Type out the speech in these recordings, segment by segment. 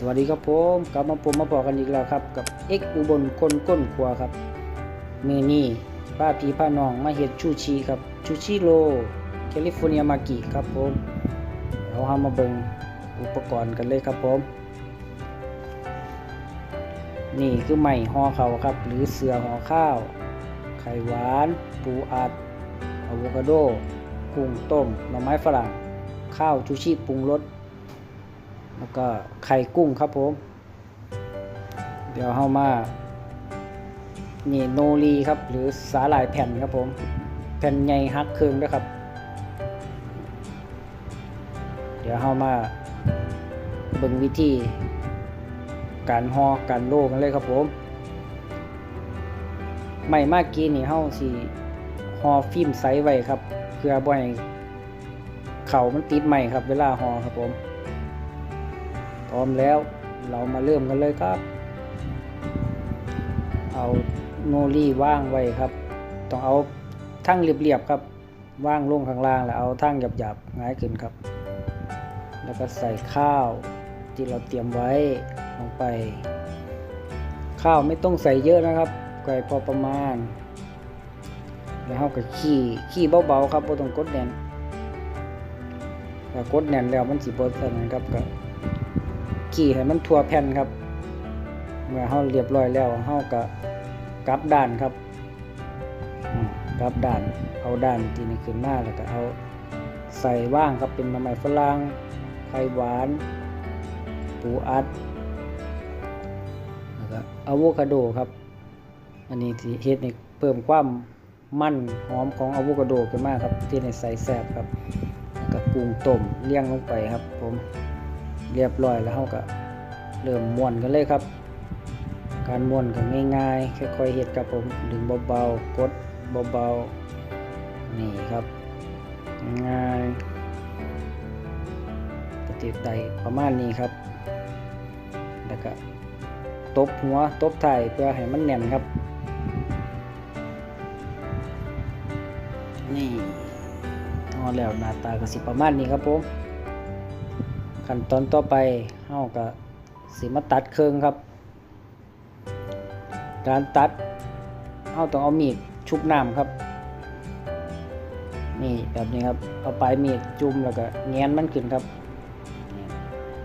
สวัสดีครับผมกลับมาผมมาบอกกันอีกแล้วครับ กับเอ็กอุบลคนก้นครัวครับมือนี่ป้าพีป้าน้องมาเฮ็ดชูชีครับชูชิโรแคลิฟอร์เนียมากิครับผมเราเอามาเบิ่งอุปกรณ์กันเลยครับผม นี่คือไม้ห่อเขาวครับ หรือเสือห่อข้าว ไข่หวาน ปูอัดอะโวคาโด กุ้งต้มหน่อไม้ฝรั่ง ข้าวชูชีปรุงรส แล้วก็ไข่กุ้งครับผม เดี๋ยวเข้ามา นี่โนรีครับ หรือสาหร่ายแผ่นครับผม แผ่นใหญ่ฮักเครืองด้วยครับ เดี๋ยวเข้ามาเบิ่งวิธี การห่อการโลกันเลยครับผมไม่มากกี้นี่เฮาสิห่อฟิล์มใสไว้ครับ เพื่อบ่ให้เข่ามันติดใหม่ครับ เวลาห่อครับผม พร้อมแล้วเรามาเริ่มกันเลยครับ เอาโนรี่ว่างไว้ครับ ต้องเอาทั้งเรียบๆครับว่างลงข้างล่างแล้วเอาทั้งหยาบๆง่ายขึ้นครับ แล้วก็ใส่ข้าวที่เราเตรียมไว้ลงไป ข้าวไม่ต้องใส่เยอะนะครับไก่พอประมาณ แล้วเราก็ขี้ขี้เบาๆครับบ่ต้องกดแน่นถ้ากดแน่นแล้วมันสิบ่ทันนครับก็ ขี่ให้มันทั่วแผ่นครับ เมื่อเฮาเรียบร้อยแล้วเฮาก็กลับด้านครับกลับด้านเอาด้านที่นี่ขึ้นมาแล้วก็เอาใส่ว่างครับเป็นมะไม้ฝรั่งไข่หวานปูอัดแล้วก็อะโวคาโดครับ อันนี้ที่เฮ็ดให้เพิ่มความมันหอมของอะโวคาโดขึ้นมาครับที่ในใส่แซ่บครับแล้วก็กุ้งต้มเลี้ยงลงไปครับผม เรียบร้อยแล้วเราก็เริ่มม้วนกันเลยครับ การม้วนก็ง่ายๆ ค่อยๆเฮ็ดครับผมดึงเบาๆกดเบาๆนี่ครับ ง่ายปฏิไตประมาณนี้ครับ แล้วก็ตบหัวตบไถ่ายเพื่อให้มันแน่นครับ นี่เอาแล้วหน้าตาก็สิประมาณนี้ครับผม ขั้นตอนต่อไปเฮาก็สิมาตัดเครื่องครับ การตัดเฮาต้องเอามีดชุบน้ำครับ นี่แบบนี้ครับ เอาปลายมีดจุ่มแล้วก็แงนมันขึ้นครับ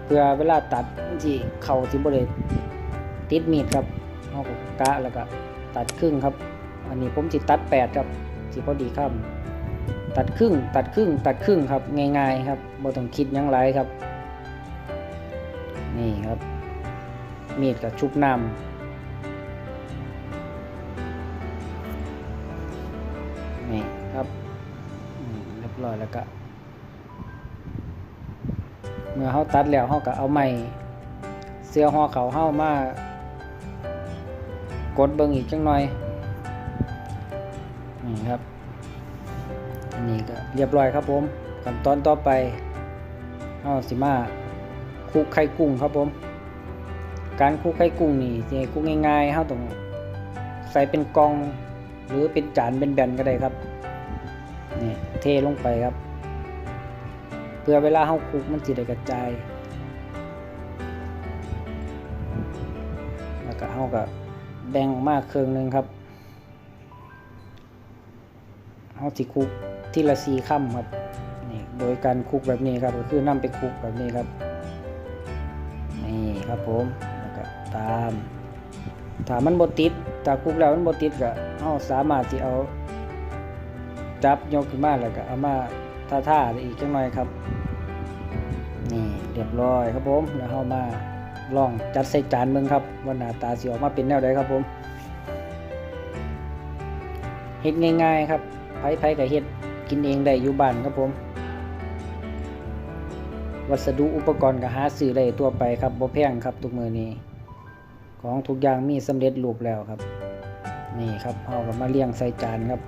เพื่อเวลาตัดมันสิเข่าสิบ่ได้ติดมีดครับเฮาก็กะแล้วก็ตัดครึ่งครับ อันนี้ผมสิตัดแปดครับสิพอดีครับ ตัดครึ่ง ตัดครึ่ง ตัดครึ่งครับ ง่ายๆครับบ่ต้องคิดยังหลายครับ นี่ครับ มีดกับชุบน้ำนี่ครับเรียบร้อยแล้วก็ เมื่อเขาตัดแล้วเขาก็เอาไม้เสื้อห่อเขาเข้ามากดเบิ่งอีกจังหน่อยนี่ครับ อันนี้ก็เรียบร้อยครับผมขั้นตอนต่อไปเอาสิมา คลุกไข่กุ้งครับผม การคลุกไข่กุ้งนี่สิให้คลุกง่ายๆเฮาต้องใส่เป็นกองหรือเป็นจานเป็นแบนก็ได้ครับนี่เทลงไปครับ เพื่อเวลาเฮาคลุกมันสิได้กระจาย แล้วก็เฮาก็แบ่งออกมาครึ่งหนึงครับเฮาสิคลุกทีละ4ค่ำครับนี่โดยการคลุกแบบนี้ครับก็คือนํไปคลุกแบบนี้ครับ ครับผมแล้วก็ตามถ้ามันบติดถ้าคุกแล้วมันบติดก็เอาสามารถที่เอาจับยกขึ้นมาแล้วก็เอามาท่าท่าๆอีกจังหน่อยครับ นี่เรียบร้อยครับผมแล้วเอามาลองจัดใส่จานเมืองครับว่าหน้าตาสิออกมาเป็นแนวใดครับผมเฮ็ดง่ายๆครับไผๆก็เฮ็ดกินเองได้อยู่บ้านครับผม วัสดุอุปกรณ์ก็หาซื้อได้ตัวไปครับบ่แพงครับทุกมือนี้ ของทุกอย่างมีสำเร็จรูปแล้วครับ นี่ครับเอากับมาเลี้ยงใส่จานครับ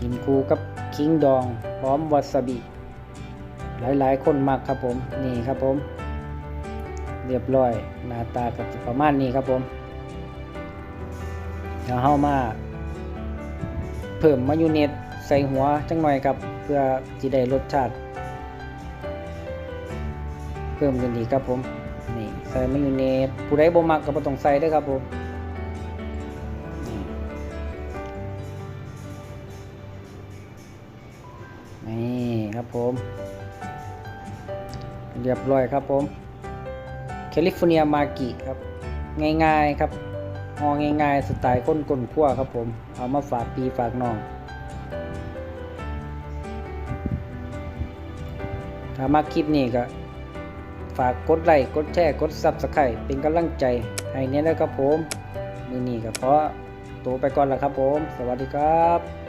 กินคูกับคิงดอง พร้อมวาซาบิ หลายๆ คนมักครับผมนี่ครับผม เรียบร้อยหน้าตากับประมาณนี้ครับผมเดี๋ยวเฮามา เพิ่มมายองเนส ใส่หัวจังหน่อยครับเพื่อจะได้รสชาติพิ่มกันอีกครับผมนี่ใส่มายองเนสผู้ใดบ่มักก็บ่ต้องใส่ด้อครับผมนี่ครับผม เรียบร้อยครับผมแคลิฟอร์เนียมากิครับ ง่ายๆครับหอง่ายๆ สไตล์ก้นก้นขั้วครับผม เอามาฝากปีฝากน้อง ถ้ามาคลิปนี้ก็ ฝากกดไลค์กดแชร์กดซับสไครต์เป็นกำลังใจให้เนี่ยนะครับผมมือนี้ก็ขอตัวไปก่อนแล้วครับผม สวัสดีครับ